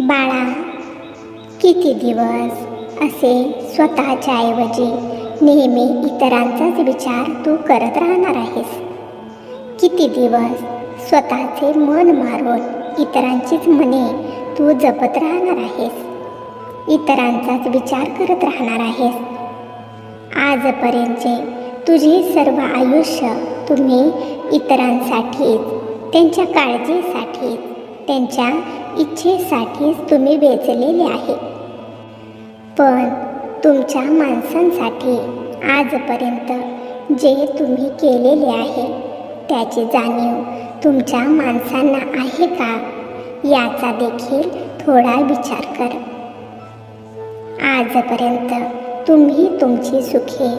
बाळा किती दिवस असे स्वतःच्या ऐवजी नेहमी इतरांचाच विचार तू करत राहणार आहेस? किती दिवस स्वतःचे मन मारून इतरांचीच मने तू जपत राहणार आहेस? इतरांचाच विचार करत राहणार आहेस? आजपर्यंतचे तुझे सर्व आयुष्य तुम्ही इतरांसाठीच त्यांच्या काळजीसाठीच त्यांच्या इच्छेसाठीच तुम्ही वेचलेले आहे. पण तुमच्या माणसांसाठी आजपर्यंत जे तुम्ही केलेले आहे त्याची जाणीव तुमच्या माणसांना आहे का? याचा देखील थोडा विचार कर. आजपर्यंत तुम्ही तुमची सुखे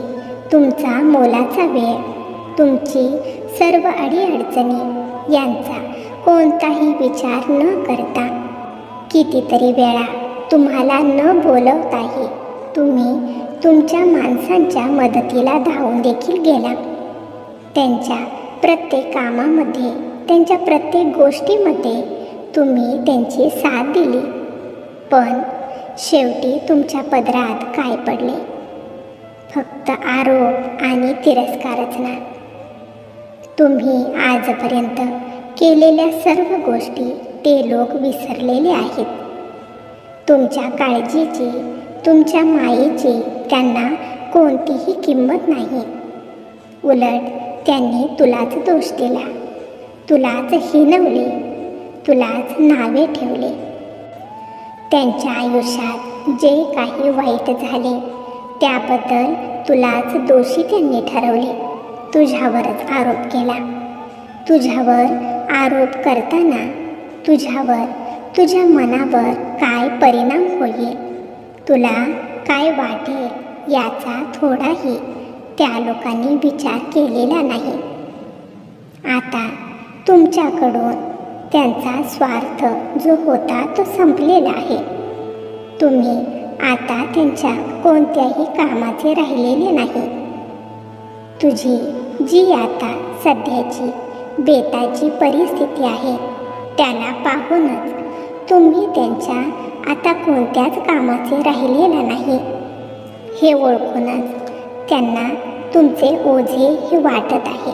तुमचा मोलाचा वेळ तुमची सर्व अडीअडचणी यांचा कोणताही विचार न करता कितीतरी वेळा तुम्हाला न बोलवताही तुम्ही तुमच्या माणसांच्या मदतीला धावून देखील गेला. त्यांच्या प्रत्येक कामामध्ये त्यांच्या प्रत्येक गोष्टीमध्ये तुम्ही त्यांची साथ दिली. पण शेवटी तुमच्या पदरात काय पडले? फक्त आरोप आणि तिरस्कारच ना. तुम्ही आजपर्यंत केलेल्या सर्व गोष्टी ते लोक विसरलेले आहेत. तुमच्या काळजीची तुमच्या मायेची त्यांना कोणतीही किंमत नाही. उलट त्यांनी तुलाच दोष दिला. तुलाच हिनवले तुलाच नावे ठेवले. त्यांच्या आयुष्यात जे काही वाईट झाले त्याबद्दल तुलाच दोषी त्यांनी ठरवले. तुझ्यावरच आरोप केला. तुझ्यावर आरोप करताना तुझ्यावर तुझ्या मनावर काय परिणाम होईल? तुला काय वाटेल याचा थोडाही त्या लोकांनी विचार केलेला नाही. आता तुमच्याकडून त्यांचा स्वार्थ जो होता तो संपलेला आहे. तुम्ही आता त्यांच्या कोणत्याही कामाचे राहिलेले नाही. तुझी जी आता सध्याची बेताची परिस्थिती आहे. त्याला पाहूनच तुम्ही त्यांच्या आता कोणत्याच कामाचे राहिलेला नाही. हे ओळखूनच त्यांना तुमचे ओझे हे वाटत आहे.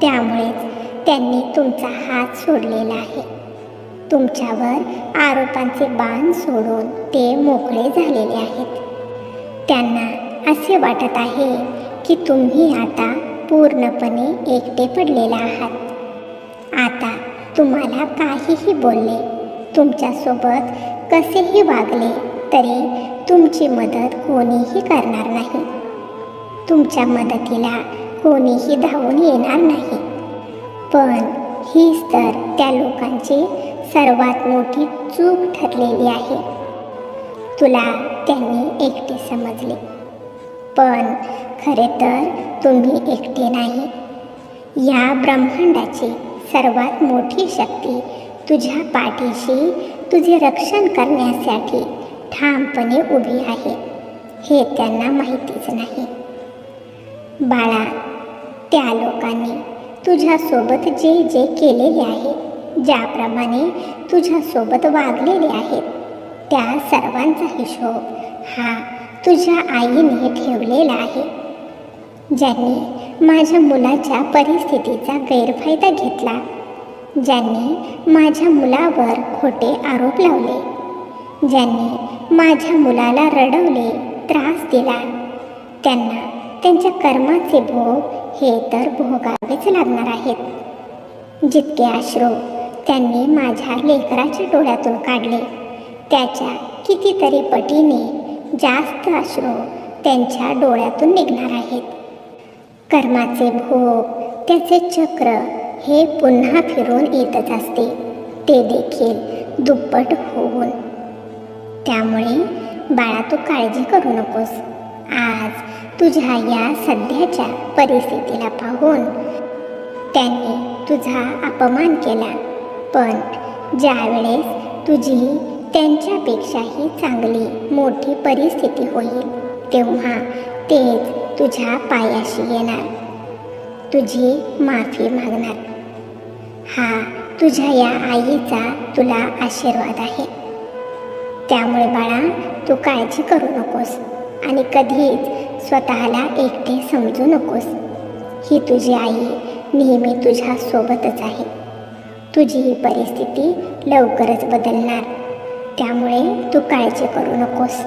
त्यामुळेच त्यांनी तुमचा हात सोडलेला आहे. तुमच्यावर आरोपांचे बाण सोडून ते मोकळे झालेले आहेत. त्यांना असे वाटत आहे की तुम्ही आता पूर्णपणे एकटे पडलेला आहात. आता तुम्हाला काहीही बोलले तुमच्यासोबत कसेही वागले तरी तुमची मदत कोणीही करणार नाही. तुमच्या मदतीला कोणीही धावून येणार नाही. पण हीच तर त्या लोकांची सर्वात मोठी चूक ठरलेली आहे. तुला त्यांनी एकटे समजले. पण खरे तर तुम्ही एकटे नाही. या ब्रह्मांडाची सर्वात मोठी शक्ती तुझ्या पाठीशी तुझे रक्षण करण्यासाठी ठामपणे उभी आहे. हे त्यांना माहितीच नाही. बाळा त्या लोकांनी तुझ्यासोबत जे जे केलेले आहे ज्याप्रमाणे तुझ्यासोबत वागलेले आहेत त्या सर्वांचा हिशोब हा तुझ्या आईने ठेवलेला आहे. ज्यांनी माझ्या मुलाच्या परिस्थितीचा गैरफायदा घेतला ज्यांनी माझ्या मुलावर खोटे आरोप लावले ज्यांनी माझ्या मुलाला रडवले त्रास दिला त्यांना त्यांच्या कर्माचे भोग हे तर भोगावेच लागणार आहेत. जितके अश्रू त्यांनी माझ्या लेकराच्या डोळ्यातून काढले त्याच्या कितीतरी पटीने जास्त अश्रू त्यांच्या डोळ्यातून निघणार आहेत. कर्माचे भोग त्याचे चक्र हे पुन्हा फिरून येतच असते. ते देखील दुप्पट होऊन. त्यामुळे बाळा तू काळजी करू नकोस. आज तुझ्या या सध्याच्या परिस्थितीला पाहून त्यांनी तुझा अपमान केला. पण ज्यावेळेस तुझी त्यांच्यापेक्षाही चांगली मोठी परिस्थिती होईल तेव्हा तेच तुझ्या पायाशी येणार. तुझी माफी मागणार. हा तुझ्या या आईचा तुला आशीर्वाद आहे. त्यामुळे बाळा तू काळजी करू नकोस आणि कधीच स्वतःला एकटे समजू नकोस. ही तुझी आई नेहमी तुझ्यासोबतच आहे. तुझी ही परिस्थिती लवकरच बदलणार. त्यामुळे तू काळजी करू नकोस.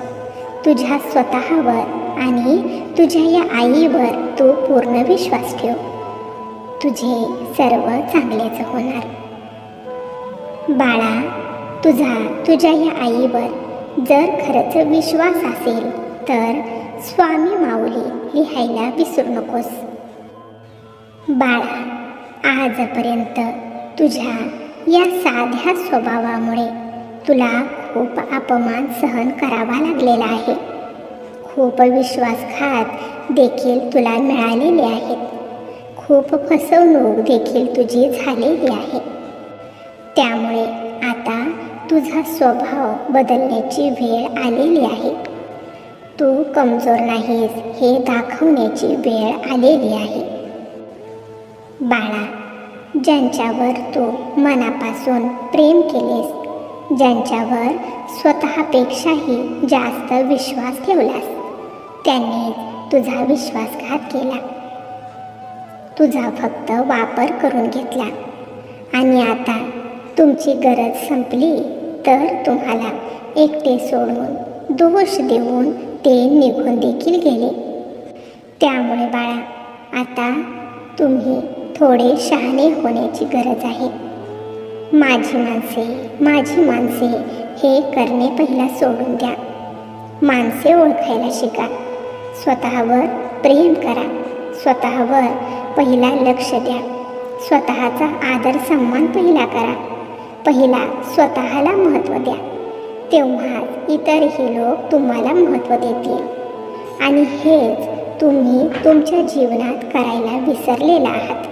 तुझ्या स्वतःवर आणि तुझ्या या आईवर तू पूर्ण विश्वास ठेव. तुझे सर्व चांगलेच होणार. बाळा तुझा तुझ्या या आईवर जर खरंच विश्वास असेल तर स्वामी माऊली लिहायला विसरू नकोस. बाळा आजपर्यंत तुझ्या या साध्या स्वभावामुळे तुला खूप अपमान सहन करावा लागलेला आहे. खूप विश्वासघात देखील तुला मिळालेले आहेत. खूप फसवणूक देखील तुझी झालेली आहे. त्यामुळे आता तुझा स्वभाव बदलण्याची वेळ आलेली आहे. तू कमजोर नाहीस हे दाखवण्याची वेळ आलेली आहे. बाळा ज्यांच्यावर तू मनापासून प्रेम केलेस ज्यांच्यावर स्वतःपेक्षाही जास्त विश्वास ठेवलास. त्यांनी तुझा विश्वासघात केला. तुझा फक्त वापर करून घेतला. आणि आता तुमची गरज संपली तर तुम्हाला एकटे सोडून दोष देऊन ते निघून देखील गेले. त्यामुळे बाळा आता तुम्ही थोडे शहाणे होण्याची गरज आहे. माझी माणसे माझी माणसे हे करणे पहिला सोडून द्या. माणसे ओळखायला शिका. स्वतःवर प्रेम करा. स्वतःवर पहिला लक्ष द्या. स्वतःचा आदर सन्मान पहिला करा. पहिला स्वतःला महत्त्व द्या. तेव्हा इतरही लोक तुम्हाला महत्त्व देतील. आणि हेच तुम्ही तुमच्या जीवनात करायला विसरलेला आहात.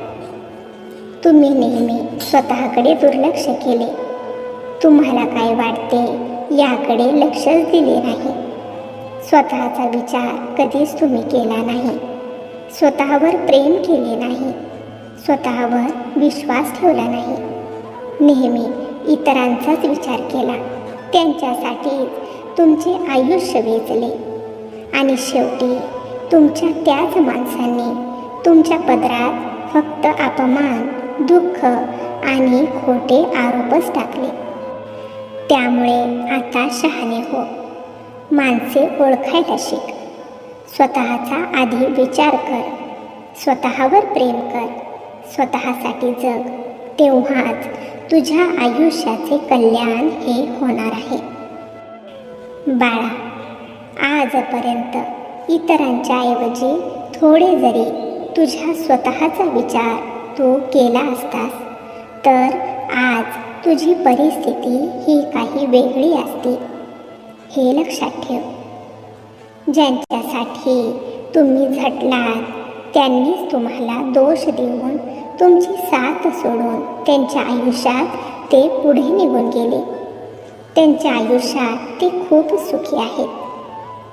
तुम्ही नेहमी स्वतःकडे दुर्लक्ष केले. तुम्हाला काय वाटते याकडे लक्षच दिले नाही. स्वतःचा विचार कधीच तुम्ही केला नाही. स्वतःवर प्रेम केले नाही. स्वतःवर विश्वास ठेवला नाही. नेहमी इतरांचाच विचार केला. त्यांच्यासाठी तुमचे आयुष्य वेचले. आणि शेवटी तुमच्या त्याच माणसांनी तुमच्या पदरात फक्त अपमान दुःख आणि खोटे आरोपच टाकले. त्यामुळे आता शहाणे हो. माणसे ओळखायला शिक स्वतःचा आधी विचार कर. स्वतःवर प्रेम कर. स्वतःसाठी जग. तेव्हाच तुझ्या आयुष्याचे कल्याण हे होणार आहे. बाळा आजपर्यंत इतरांच्या ऐवजी थोडे जरी तुझ्या स्वतःचा विचार तू केला असतास तर आज तुझी परिस्थिती ही काही वेगळी असती. हे लक्षात ठेव. ज्यांच्यासाठी तुम्ही झटलात त्यांनीच तुम्हाला दोष देऊन तुमची साथ सोडून त्यांच्या आयुष्यात ते पुढे निघून गेले. त्यांच्या आयुष्यात ते खूप सुखी आहेत.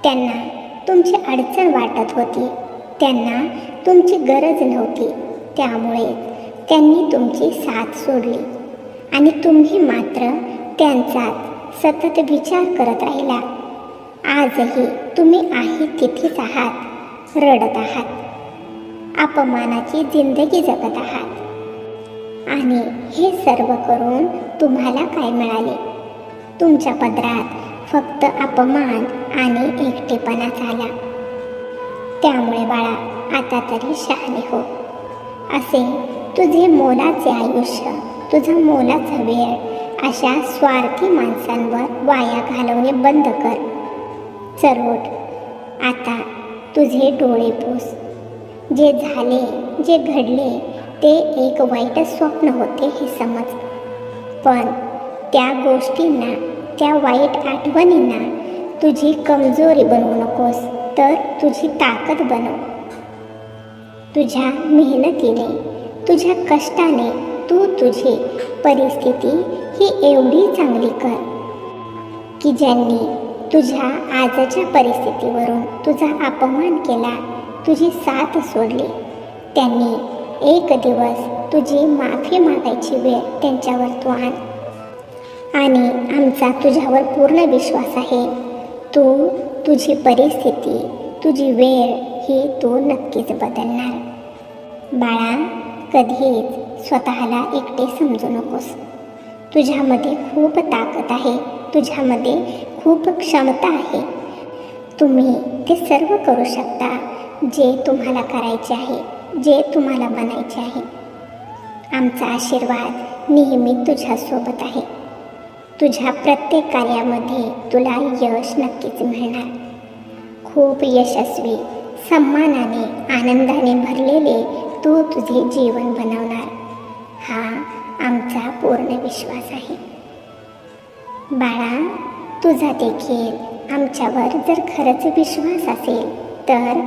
त्यांना तुमची अडचण वाटत होती. त्यांना तुमची गरज नव्हती. त्यामुळे त्यांनी तुमची साथ सोडली. आणि तुम्ही मात्र त्यांचा सतत विचार करत राहिला. आजही तुम्ही आहे तिथेच आहात रडत आहात अपमानाची जिंदगी जगत आहात. आणि हे सर्व करून तुम्हाला काय मिळाले? तुमच्या पदरात फक्त अपमान आणि एकटेपणा झाला. त्यामुळे बाळा आता तरी शहाणे हो. असे तुझे मोलाचे आयुष्य तुझा मोलाचा वेळ अशा स्वार्थी माणसांवर वाया घालवणे बंद कर. चरोट आता तुझे डोळे पूस. जे झाले जे घडले ते एक वाईट स्वप्न होते हे समज. पण त्या गोष्टींना त्या वाईट आठवणींना तुझी कमजोरी बनवू नकोस तर तुझी ताकद बनव. तुझ्या मेहनतीने तुझ्या कष्टाने तू तुझी परिस्थिती ही एवढी चांगली कर की ज्यांनी तुझ्या आजच्या परिस्थितीवरून तुझा अपमान केला तुझी साथ सोडली त्यांनी एक दिवस तुझी माफी मागायची वेळ त्यांच्यावर तू आण आणि आमचा तुझ्यावर पूर्ण विश्वास आहे. तू तुझी परिस्थिती तुझी वेळ हे तो नक्कीच बदलणार. बाळा कधीच स्वतःला एकटे समजू नकोस. तुझ्यामध्ये खूप ताकद आहे तुझ्यामध्ये खूप क्षमता आहे. तुम्ही ते सर्व करू शकता जे तुम्हाला करायचे आहे जे तुम्हाला बनायचे आहे. आमचा आशीर्वाद नेहमी तुझ्यासोबत आहे. तुझ्या प्रत्येक कार्यामध्ये तुला यश नक्कीच मिळणार. खूप यशस्वी सन्मानाने आनंदाने भरलेले तू तुझे जीवन बनवणार. हा आमचा पूर्ण विश्वास आहे. बाळा तुझा देखील आमच्यावर जर खरंच विश्वास असेल तर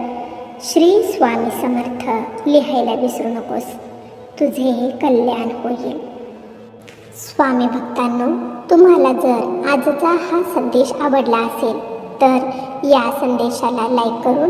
श्री स्वामी समर्थ लिहायला विसरू नकोस. तुझे कल्याण होईल. स्वामी भक्तांनो तुम्हाला जर आजचा हा संदेश आवडला असेल तर या संदेशाला लाईक करून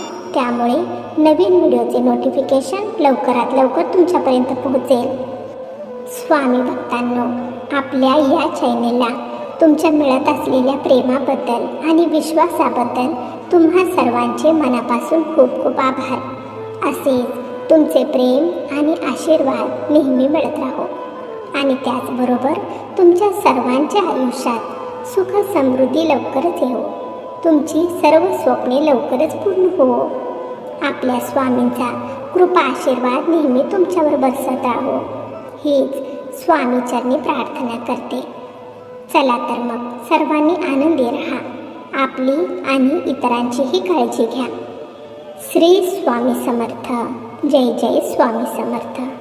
त्यामुळे नवीन व्हिडिओचे नोटिफिकेशन लवकरात लवकर तुमच्यापर्यंत पोहोचेल. स्वामी भक्तांनो आपल्या या चॅनेलला तुमच्या मिळत असलेल्या प्रेमाबद्दल आणि विश्वासाबद्दल तुम्हा सर्वांचे मनापासून खूप खूप आभार. असेच तुमचे प्रेम आणि आशीर्वाद नेहमी मिळत राहो. आणि त्याचबरोबर तुमच्या सर्वांच्या आयुष्यात सुख समृद्धी लवकरच येऊ तुमची सर्व स्वप्ने लवकरच पूर्ण हो. आपल्या स्वामींचा कृपा आशीर्वाद नेहमी तुमच्यावर बरसत राहो. हीच स्वामीचरणी प्रार्थना करते. चला तर मग सर्वांनी आनंदी राहा. आपली आणि इतरांचीही काळजी घ्या. श्री स्वामी समर्थ. जय जय स्वामी समर्थ.